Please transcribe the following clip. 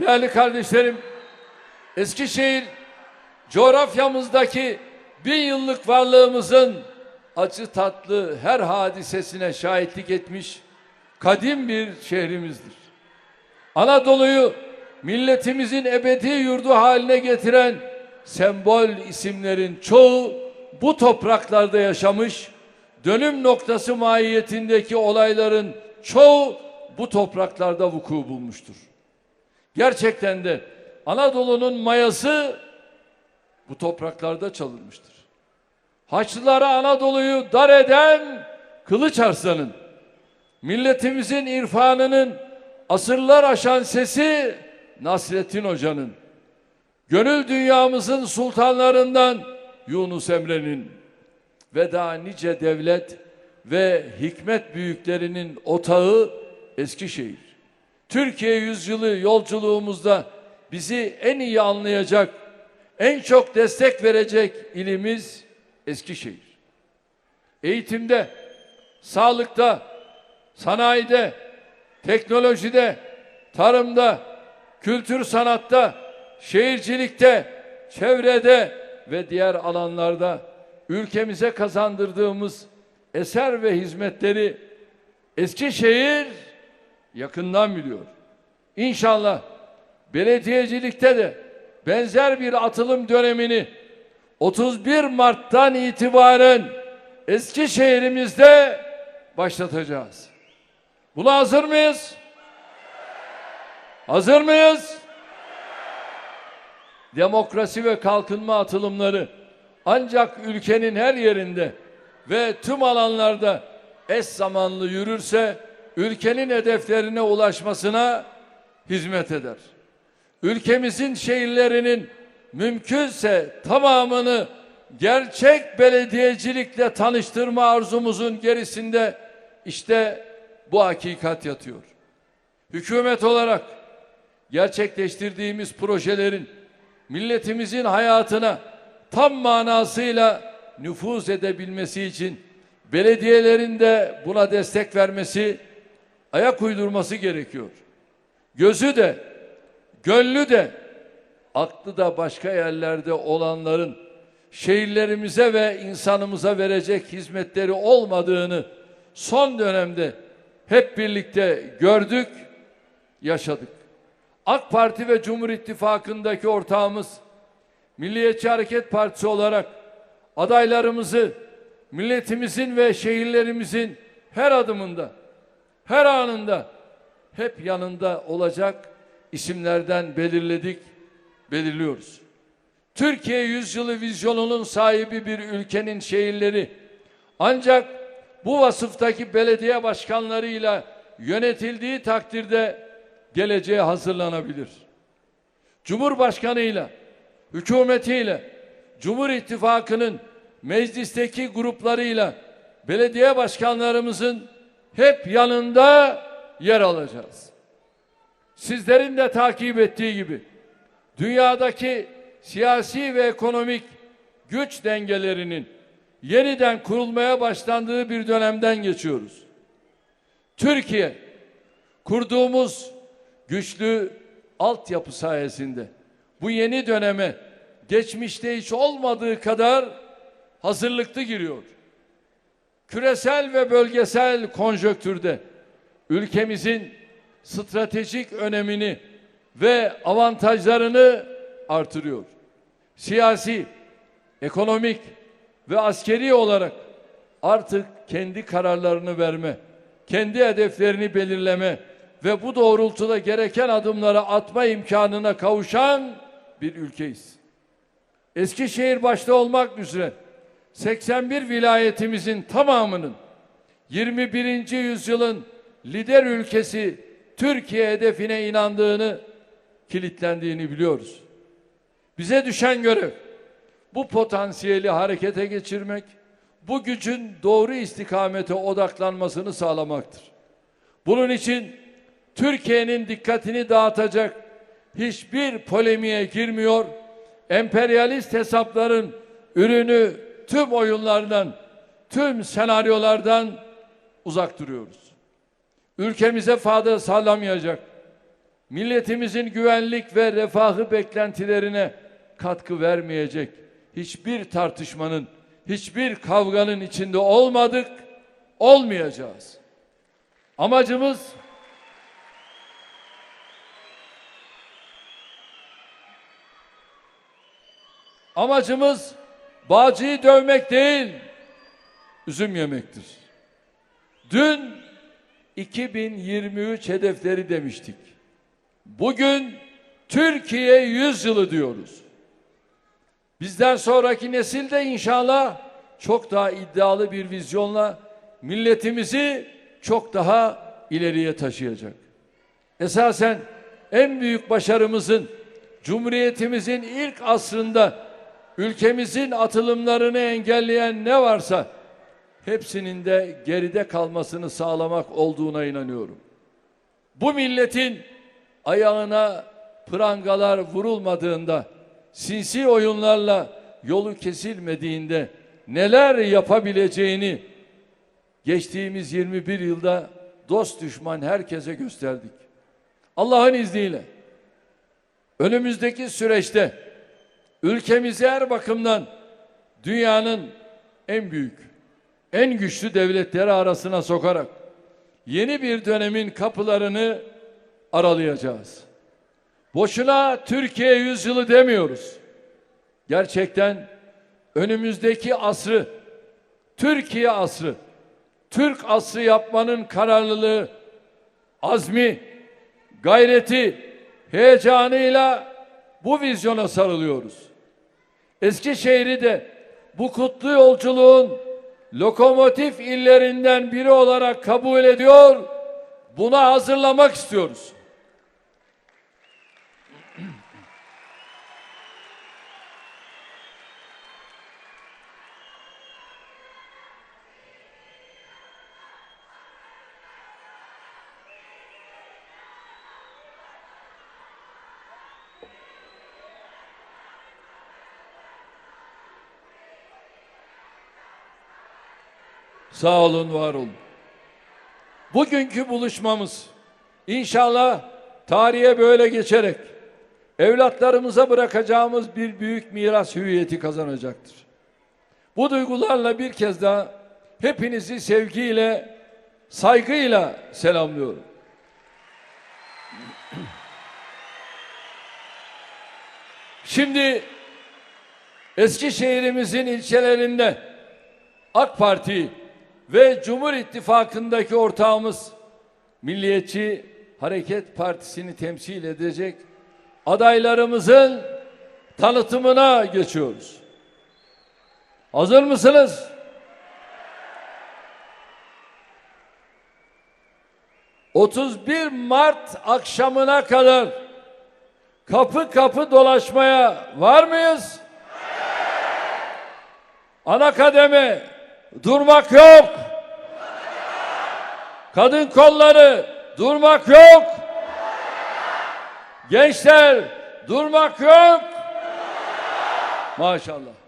Değerli kardeşlerim, Eskişehir coğrafyamızdaki bin yıllık varlığımızın acı tatlı her hadisesine şahitlik etmiş kadim bir şehrimizdir. Anadolu'yu milletimizin ebedi yurdu haline getiren sembol isimlerin çoğu bu topraklarda yaşamış, dönüm noktası mahiyetindeki olayların çoğu bu topraklarda vuku bulmuştur. Gerçekten de Anadolu'nun mayası bu topraklarda çalınmıştır. Haçlılara Anadolu'yu dar eden Kılıç Arslan'ın, milletimizin irfanının asırlar aşan sesi Nasrettin Hoca'nın, gönül dünyamızın sultanlarından Yunus Emre'nin ve daha nice devlet ve hikmet büyüklerinin otağı Eskişehir. Türkiye yüzyılı yolculuğumuzda bizi en iyi anlayacak, en çok destek verecek ilimiz Eskişehir. Eğitimde, sağlıkta, sanayide, teknolojide, tarımda, kültür sanatta, şehircilikte, çevrede ve diğer alanlarda ülkemize kazandırdığımız eser ve hizmetleri Eskişehir yakından biliyor. İnşallah belediyecilikte de benzer bir atılım dönemini 31 Mart'tan itibaren Eskişehir'imizde başlatacağız. Buna hazır mıyız? Hazır mıyız? Demokrasi ve kalkınma atılımları ancak ülkenin her yerinde ve tüm alanlarda eş zamanlı yürürse ülkenin hedeflerine ulaşmasına hizmet eder. Ülkemizin şehirlerinin mümkünse tamamını gerçek belediyecilikle tanıştırma arzumuzun gerisinde işte bu hakikat yatıyor. Hükümet olarak gerçekleştirdiğimiz projelerin milletimizin hayatına tam manasıyla nüfuz edebilmesi için belediyelerin de buna destek vermesi, ayak uydurması gerekiyor. Gözü de, gönlü de, aklı da başka yerlerde olanların şehirlerimize ve insanımıza verecek hizmetleri olmadığını son dönemde hep birlikte gördük, yaşadık. AK Parti ve Cumhur İttifakı'ndaki ortağımız Milliyetçi Hareket Partisi olarak adaylarımızı milletimizin ve şehirlerimizin her adımında, her anında hep yanında olacak isimlerden belirledik, belirliyoruz. Türkiye yüzyılı vizyonunun sahibi bir ülkenin şehirleri ancak bu vasıftaki belediye başkanlarıyla yönetildiği takdirde geleceğe hazırlanabilir. Cumhurbaşkanıyla, hükümetiyle, Cumhur İttifakı'nın meclisteki gruplarıyla belediye başkanlarımızın hep yanında yer alacağız. Sizlerin de takip ettiği gibi dünyadaki siyasi ve ekonomik güç dengelerinin yeniden kurulmaya başlandığı bir dönemden geçiyoruz. Türkiye kurduğumuz güçlü altyapı sayesinde bu yeni döneme geçmişte hiç olmadığı kadar hazırlıklı giriyor. Küresel ve bölgesel konjöktürde ülkemizin stratejik önemini ve avantajlarını artırıyor. Siyasi, ekonomik ve askeri olarak artık kendi kararlarını verme, kendi hedeflerini belirleme ve bu doğrultuda gereken adımları atma imkanına kavuşan bir ülkeyiz. Eskişehir başta olmak üzere 81 vilayetimizin tamamının 21. yüzyılın lider ülkesi Türkiye hedefine inandığını, kilitlendiğini biliyoruz. Bize düşen görev bu potansiyeli harekete geçirmek, bu gücün doğru istikamete odaklanmasını sağlamaktır. Bunun için Türkiye'nin dikkatini dağıtacak hiçbir polemiğe girmiyor, emperyalist hesapların ürünü tüm oyunlardan, tüm senaryolardan uzak duruyoruz. Ülkemize fayda sağlamayacak, milletimizin güvenlik ve refahı beklentilerine katkı vermeyecek hiçbir tartışmanın, hiçbir kavganın içinde olmadık, olmayacağız. Amacımız Amacımız bağcıyı dövmek değil, üzüm yemektir. Dün 2023 hedefleri demiştik. Bugün Türkiye 100 yılı diyoruz. Bizden sonraki nesil de inşallah çok daha iddialı bir vizyonla milletimizi çok daha ileriye taşıyacak. Esasen en büyük başarımızın Cumhuriyetimizin ilk asrında ülkemizin atılımlarını engelleyen ne varsa hepsinin de geride kalmasını sağlamak olduğuna inanıyorum. Bu milletin ayağına prangalar vurulmadığında, sinsi oyunlarla yolu kesilmediğinde neler yapabileceğini geçtiğimiz 21 yılda dost düşman herkese gösterdik. Allah'ın izniyle önümüzdeki süreçte ülkemizi her bakımdan dünyanın en büyük, en güçlü devletleri arasına sokarak yeni bir dönemin kapılarını aralayacağız. Boşuna Türkiye yüzyılı demiyoruz. Gerçekten önümüzdeki asrı, Türkiye asrı, Türk asrı yapmanın kararlılığı, azmi, gayreti, heyecanıyla bu vizyona sarılıyoruz. Eskişehir'i de bu kutlu yolculuğun lokomotif illerinden biri olarak kabul ediyor. Buna hazırlamak istiyoruz. Sağ olun, var olun. Bugünkü buluşmamız inşallah tarihe böyle geçerek evlatlarımıza bırakacağımız bir büyük miras hüviyeti kazanacaktır. Bu duygularla bir kez daha hepinizi sevgiyle, saygıyla selamlıyorum. Şimdi Eskişehir'imizin ilçelerinde AK Parti ve Cumhur İttifakı'ndaki ortağımız Milliyetçi Hareket Partisi'ni temsil edecek adaylarımızın tanıtımına geçiyoruz. Hazır mısınız? ...31 Mart akşamına kadar... ...kapı kapı dolaşmaya var mıyız? Ana kademe durmak yok. Kadın kolları durmak yok. Gençler durmak yok. Maşallah.